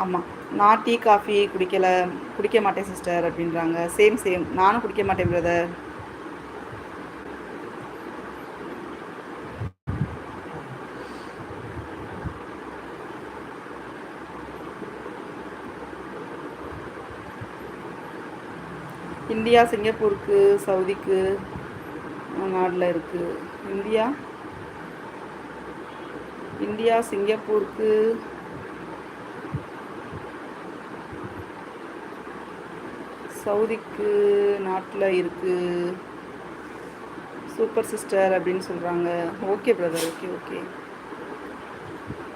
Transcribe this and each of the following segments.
ஆமாம் நான் tea coffee குடிக்கலை குடிக்க மாட்டேன் சிஸ்டர் அப்படின்றாங்க. சேம் சேம் நானும் குடிக்க மாட்டேன் பிரதர் இந்தியா சிங்கப்பூருக்கு சவுதிக்கு நாட்டில் இருக்குது இந்தியா? இந்தியா சிங்கப்பூருக்கு சவுதிக்கு நாட்டில் இருக்குது சூப்பர் சிஸ்டர் அப்படின்னு சொல்கிறாங்க okay brother okay okay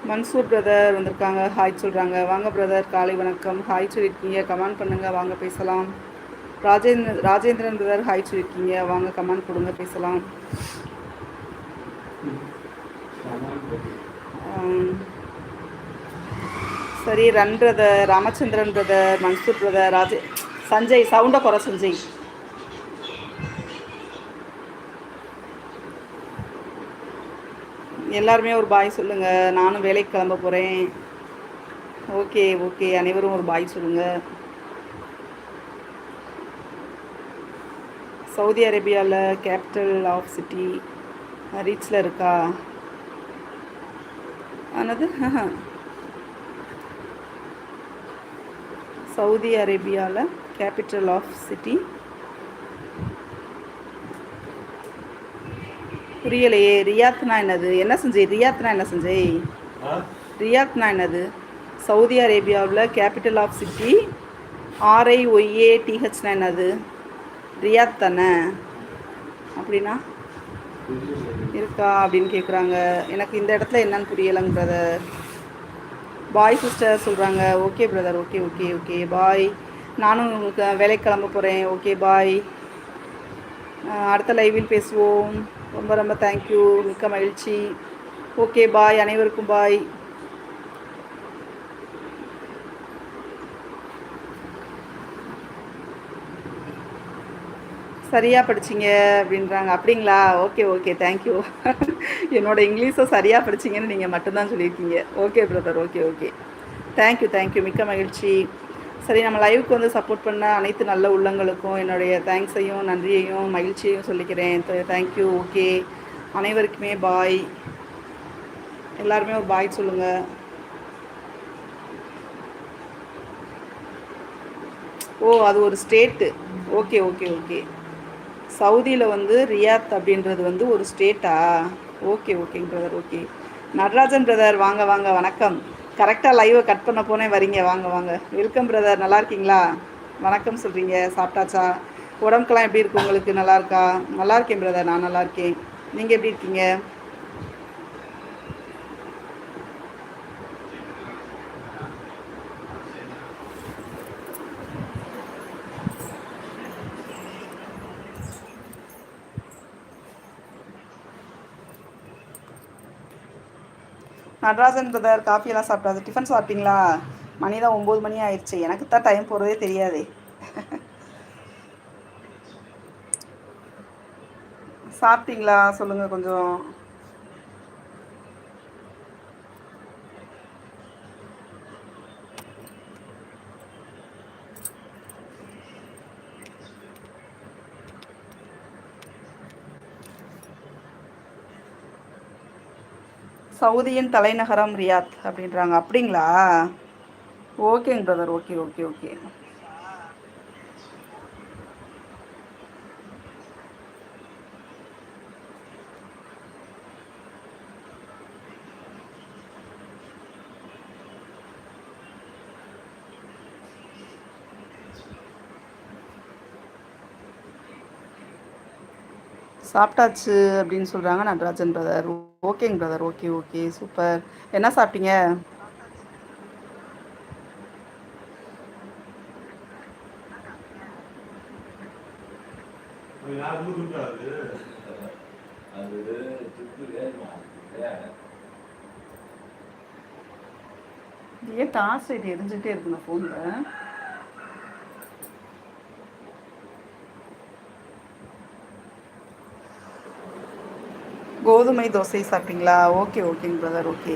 Mansoor brother வந்திருக்காங்க. ஹாய் சொல்கிறாங்க வாங்க பிரதர் காலை வணக்கம். ஹாய் சொல்லியிருக்கீங்க கமெண்ட் பண்ணுங்கள் வாங்க பேசலாம். ராஜேந்திர ராஜேந்திரன் பிரதர் ஹாய் சொல்லியிருக்கீங்க வாங்க கமெண்ட் கொடுங்க பேசலாம். Um, சரி run brother Ramachandran brother Mansoor brother Raje Sanjay சவுண்டை குறை சஞ்சய். எல்லாருமே ஒரு பாய் சொல்லுங்கள் நானும் வேலைக்கு கிளம்ப போகிறேன் ஓகே ஓகே. அனைவரும் ஒரு பாய் சொல்லுங்கள் சவுதி அரேபியாவில் கேபிட்டல் ஆஃப் சிட்டி ரீச்சில் இருக்கா? ஆனது சவுதி அரேபியாவில் கேபிட்டல் ஆஃப் சிட்டி புரியலையே ரியாத்னா என்னது? என்ன செஞ்சே ரியாத்னா என்ன செஞ்சே ரியாத்னா என்னது? சவுதி அரேபியாவில் capital of city R I Y A டிஹெச்னா என்னது? ரியாத் தானே? அப்படின்னா இருக்கா அப்படின்னு கேட்குறாங்க எனக்கு இந்த இடத்துல என்னன்னு புரியலைங்க பிரதர் பாய் சிஸ்டர் சொல்கிறாங்க okay brother okay okay okay bye நானும் உங்களுக்கு வேலைக்கு கிளம்ப போகிறேன் ஓகே பாய் அடுத்த லைவில் பேசுவோம். ரொம்ப ரொம்ப தேங்க்யூ மிக்க மகிழ்ச்சி. ஓகே பாய் அனைவருக்கும் பாய் சரியாக படிச்சிங்க அப்படின்றாங்க. அப்படிங்களா? Okay okay. தேங்க்யூ என்னோடய இங்கிலீஷை சரியாக படிச்சிங்கன்னு நீங்கள் மட்டும்தான் சொல்லியிருக்கீங்க. Okay brother okay okay thank you thank you மிக்க மகிழ்ச்சி. சரி நம்ம லைவுக்கு வந்து சப்போர்ட் பண்ண அனைத்து நல்ல உள்ளங்களுக்கும் என்னுடைய தேங்க்ஸையும் நன்றியையும் மகிழ்ச்சியையும் சொல்லிக்கிறேன். தேங்க்யூ ஓகே அனைவருக்குமே பாய் எல்லாருமே ஒரு பாய் சொல்லுங்கள் ஓ அது ஒரு ஸ்டேட்டு ஓகே ஓகே ஓகே சவுதியில் வந்து ரியாத் அப்படின்றது வந்து ஒரு ஸ்டேட்டா? ஓகே ஓகேங்க பிரதர் ஓகே. நடராஜன் பிரதர் வாங்க வாங்க வணக்கம். கரெக்டாக லைவை கட் பண்ண போனே வரீங்க. வாங்க வாங்க. வெல்கம் பிரதர் நல்லா இருக்கீங்களா? வணக்கம் சொல்கிறீங்க சாப்பிட்டாச்சா? உடம்புக்கெல்லாம் எப்படி இருக்கு உங்களுக்கு? நல்லா இருக்கா? நல்லா இருக்கேன் பிரதர் நான் நல்லா இருக்கேன். நீங்கள் எப்படி இருக்கீங்க? நடராஜன் பிரதர் காஃபியெல்லாம் சாப்பிட்டாது டிஃபன் சாப்பிட்டீங்களா? மணி தான் ஒம்பது மணி ஆயிடுச்சு. எனக்கு தான் டைம் போகிறதே தெரியாது. சாப்பிட்டீங்களா? சொல்லுங்கள் கொஞ்சம். சவுதியின் தலைநகரம் ரியாத் அப்படின்றாங்க. அப்படிங்களா? ஓகேங்க பிரதர் ஓகே ஓகே ஓகே. சாப்பிட்டாச்சு அப்படின்னு சொல்கிறாங்க நடராஜன் பிரதர் ஓகேங்க பிரதர் ஓகே ஓகே சூப்பர் என்ன சாப்பிட்டீங்க? ஏன் டார்ச் லைட் எரிஞ்சுட்டே இருக்குங்க ஃபோனில் கோதுமை தோசை சாப்பிட்டீங்களா? ஓகே ஓகேங்க பிரதர் ஓகே